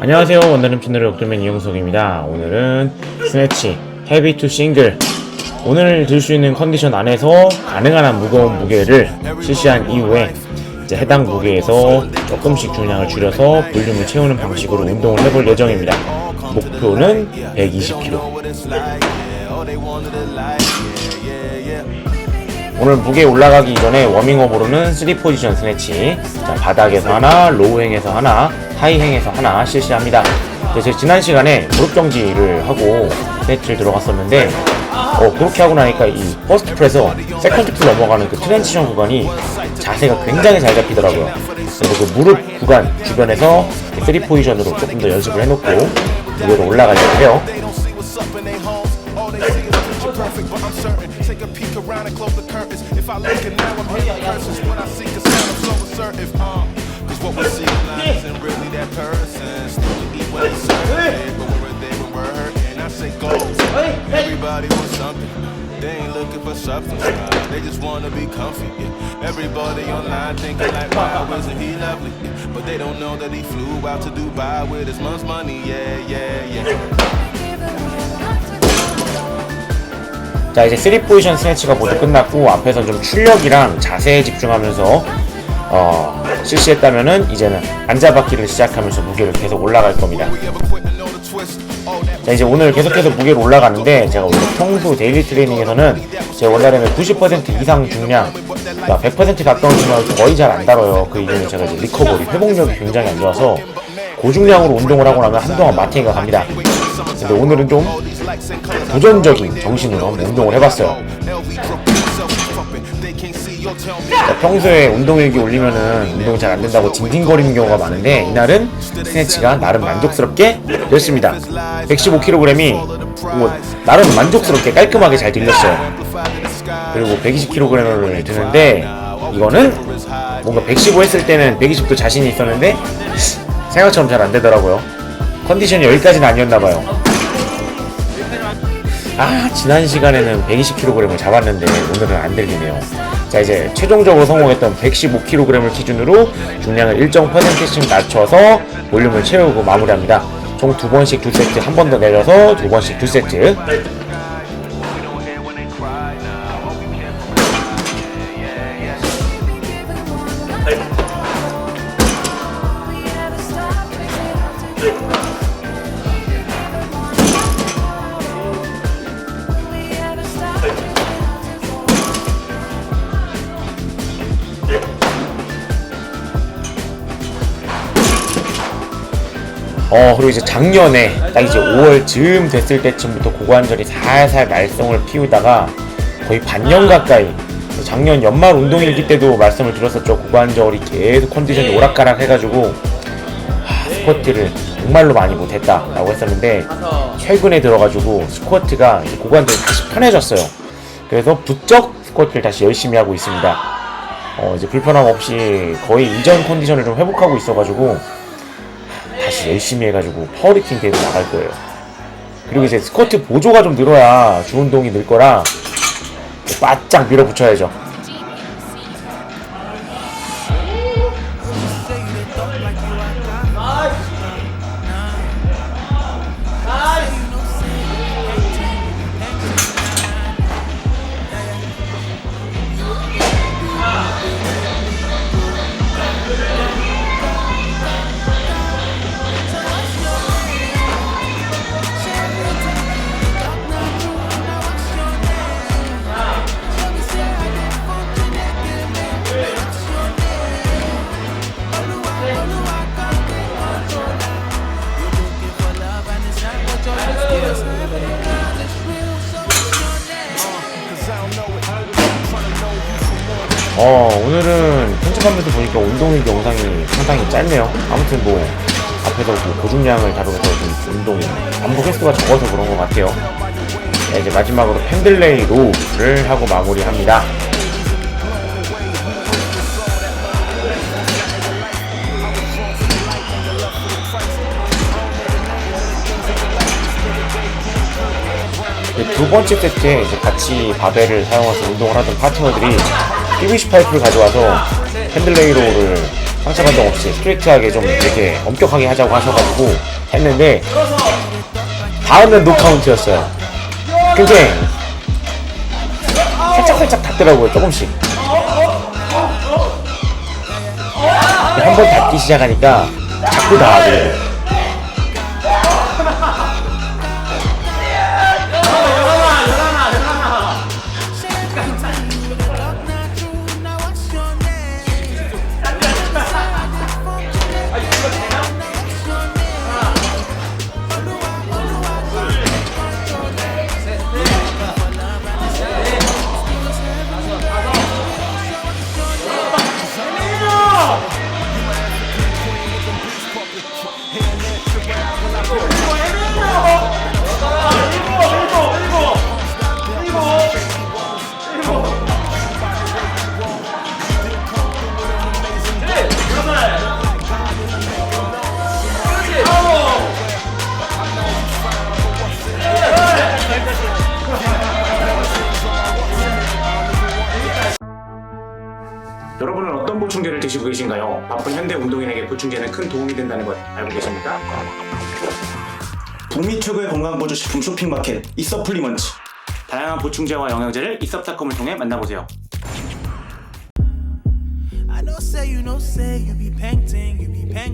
안녕하세요. 원더름 채널의 옥돌맨 이영석입니다. 오늘은 스네치 헤비 투 싱글. 오늘 들 수 있는 컨디션 안에서 가능한 한 무거운 무게를 실시한 이후에 이제 해당 무게에서 조금씩 중량을 줄여서 볼륨을 채우는 방식으로 운동을 해볼 예정입니다. 목표는 120kg 오늘 무게 올라가기 전에 워밍업으로는 3 포지션 스네치 자, 바닥에서 하나, 로우행에서 하나, 하이행에서 하나 실시합니다. 그래서 지난 시간에 무릎 정지를 하고 스네치를 들어갔었는데 어, 그렇게 하고 나니까 이 퍼스트 프레서 세컨드 풀 넘어가는 그 트랜지션 구간이 자세가 굉장히 잘 잡히더라고요. 그래서 그 무릎 구간 주변에서 3 포지션으로 조금 더 연습을 해놓고 무게로 올라가려고 해요. Perfect, but I'm certain. Take a peek around and close the curtains. If I look and now I'm hearing curses, when I see a sound, I'm so assertive. Uh, Cause what we see online isn't really that person. Still we eat what it's but we're there when we're hurting. I say goals. Everybody wants something. They ain't looking for substance, nah. they just wanna be comfy. Yeah. Everybody online thinking like, wow, isn't he lovely? Yeah. But they don't know that he flew out to Dubai with his mom's money. Yeah, yeah, yeah. 자 이제 3 포지션 스네치가 모두 끝났고 앞에서 좀 출력이랑 자세에 집중하면서 어, 실시했다면은 이제는 앉아받기를 시작하면서 무게를 계속 올라갈 겁니다. 자 이제 오늘 계속해서 무게를 올라가는데 제가 원래 평소 데일리 트레이닝에서는 제 원래는 90% 이상 중량, 그러니까 100% 가까운 중량을 거의 잘 안 다뤄요. 그 이유는 제가 이제 리커버리 회복력이 굉장히 안 좋아서 고중량으로 운동을 하고 나면 한동안 마탱이가 갑니다. 근데 오늘은 좀 도전적인 정신으로 운동을 해봤어요. 자, 평소에 운동일기 올리면은 운동 잘안 된다고 징징거리는 경우가 많은데 이날은 스네치가 나름 만족스럽게 됐습니다. 115kg이 뭐 나름 만족스럽게 깔끔하게 잘 들렸어요. 그리고 120kg을 드는데 이거는 뭔가 115 했을 때는 120도 자신이 있었는데 생각처럼 잘 안 되더라고요. 컨디션이 여기까지는 아니었나 봐요. 아 지난 시간에는 120kg을 잡았는데 오늘은 안 들리네요. 자 이제 최종적으로 성공했던 115kg을 기준으로 중량을 일정 퍼센트씩 낮춰서 볼륨을 채우고 마무리합니다. 총 두 번씩 두 세트 한 번 더 내려서 두 번씩 두 세트. 어 그리고 이제 작년에 딱 이제 5월 즈음 됐을 때쯤부터 고관절이 살살 말썽을 피우다가 거의 반년 가까이 작년 연말 운동일기 때도 말씀을 드렸었죠. 고관절이 계속 컨디션이 오락가락 해가지고 하, 스쿼트를 정말로 많이 못했다라고 했었는데 최근에 들어가지고 스쿼트가 고관절이 다시 편해졌어요. 그래서 부쩍 스쿼트를 다시 열심히 하고 있습니다. 어 이제 불편함 없이 거의 이전 컨디션을 좀 회복하고 있어가지고 다시 열심히 해가지고 파워리팅 대회 나갈 거예요. 그리고 이제 스쿼트 보조가 좀 늘어야 주 운동이 늘 거라 바짝 밀어붙여야죠. 어 오늘은 편집하면서 보니까 운동일기 영상이 상당히 짧네요. 아무튼 뭐 앞에서 그 고중량을 다루면서 좀 운동 반복 횟수가 적어서 그런 것 같아요. 자, 이제 마지막으로 펜들레이 로우를 하고 마무리합니다. 이제 두 번째 세트에 이제 같이 바벨을 사용해서 운동을 하던 파트너들이 PVC 파이프를 가져와서 핸들레이로를 상처 감정 없이 스트레이트하게 좀 이렇게 엄격하게 하자고 하셔가지고 했는데 다음은 노카운트였어요. 근데 살짝 살짝 닿더라고요 조금씩. 한 번 닿기 시작하니까 자꾸 닿아요. 드시고 계신가요? 바쁜 현대 운동인에게 보충제는 큰 도움이 된다는 것 알고 계십니까? 북미 최고의 건강 보조 식품 쇼핑마켓 이서플리먼트 다양한 보충제와 영양제를 이섭닷컴을 통해 만나보세요. I know say you know say you be painting, you be painting.